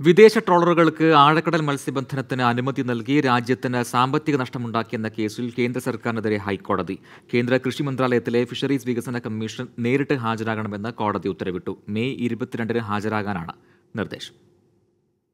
വിദേശ ട്രോളറുകൾക്ക് ആഴക്കടൽ മത്സ്യബന്ധനത്തിന് അനുമതി നൽകി രാജ്യത്തിന് സാമ്പത്തിക നഷ്ടമുണ്ടാക്കിയെന്ന കേസിൽ കേന്ദ്ര സർക്കാരിനെതിരെ ഹൈക്കോടതി. കേന്ദ്ര കൃഷി മന്ത്രാലയത്തിലെ ഫിഷറീസ് വികസന കമ്മീഷൻ നേരിട്ട് ഹാജരാകണമെന്ന് കോടതി ഉത്തരവിട്ടു. മെയ് ഇരുപത്തിരണ്ടിന് ഹാജരാകാനാണ് നിർദ്ദേശം.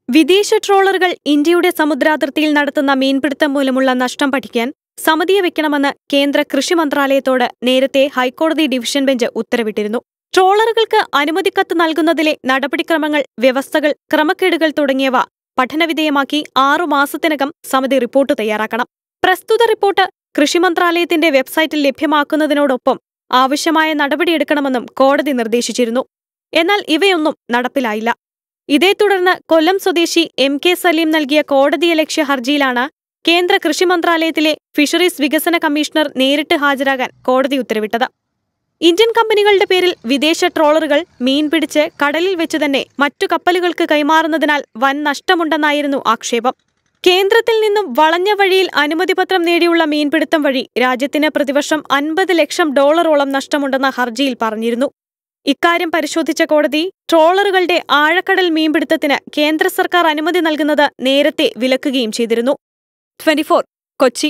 വിദേശ ട്രോളറുകൾ ഇന്ത്യയുടെ സമുദ്രാതിർത്തിയിൽ നടത്തുന്ന മീൻപിടുത്തം മൂലമുള്ള നഷ്ടം പഠിക്കാൻ സമിതിയെ വെക്കണമെന്ന് കേന്ദ്ര കൃഷി മന്ത്രാലയത്തോട് നേരത്തെ ഹൈക്കോടതി ഡിവിഷൻ ബെഞ്ച് ഉത്തരവിട്ടിരുന്നു. ട്രോളറുകൾക്ക് അനുമതിക്കത്ത് നൽകുന്നതിലെ നടപടിക്രമങ്ങൾ വ്യവസ്ഥകൾ ക്രമക്കേടുകൾ തുടങ്ങിയവ പഠനവിധേയമാക്കി ആറു മാസത്തിനകം സമിതി റിപ്പോർട്ട് തയ്യാറാക്കണം. പ്രസ്തുത റിപ്പോർട്ട് കൃഷി മന്ത്രാലയത്തിന്റെ വെബ്സൈറ്റിൽ ലഭ്യമാക്കുന്നതിനോടൊപ്പം ആവശ്യമായ നടപടിയെടുക്കണമെന്നും കോടതി നിർദ്ദേശിച്ചിരുന്നു. എന്നാൽ ഇവയൊന്നും നടപ്പിലായില്ല. ഇതേ തുടർന്ന് കൊല്ലം സ്വദേശി എം കെ സലീം നൽകിയ കോടതിയലക്ഷ്യ ഹർജിയിലാണ് കേന്ദ്ര കൃഷി മന്ത്രാലയത്തിലെ ഫിഷറീസ് വികസന കമ്മീഷണർ നേരിട്ട് ഹാജരാകാൻ കോടതി ഉത്തരവിട്ടത്. ഇന്ത്യൻ കമ്പനികളുടെ പേരിൽ വിദേശ ട്രോളറുകൾ മീൻ പിടിച്ച് കടലിൽ വെച്ച് തന്നെ മറ്റു കപ്പലുകൾക്ക് കൈമാറുന്നതിനാൽ വൻ നഷ്ടമുണ്ടെന്നായിരുന്നു ആക്ഷേപം. കേന്ദ്രത്തിൽ നിന്നും വളഞ്ഞ വഴിയിൽ അനുമതിപത്രം നേടിയുള്ള മീൻപിടുത്തം വഴി രാജ്യത്തിന് പ്രതിവർഷം അൻപത് ലക്ഷം ഡോളറോളം നഷ്ടമുണ്ടെന്ന ഹർജിയിൽ പറഞ്ഞിരുന്നു. ഇക്കാര്യം പരിശോധിച്ച കോടതി ട്രോളറുകളുടെ ആഴക്കടൽ മീൻപിടുത്തത്തിന് കേന്ദ്ര സർക്കാർ അനുമതി നൽകുന്നത് നേരത്തെ വിലക്കുകയും ചെയ്തിരുന്നു. ട്വന്റി കൊച്ചി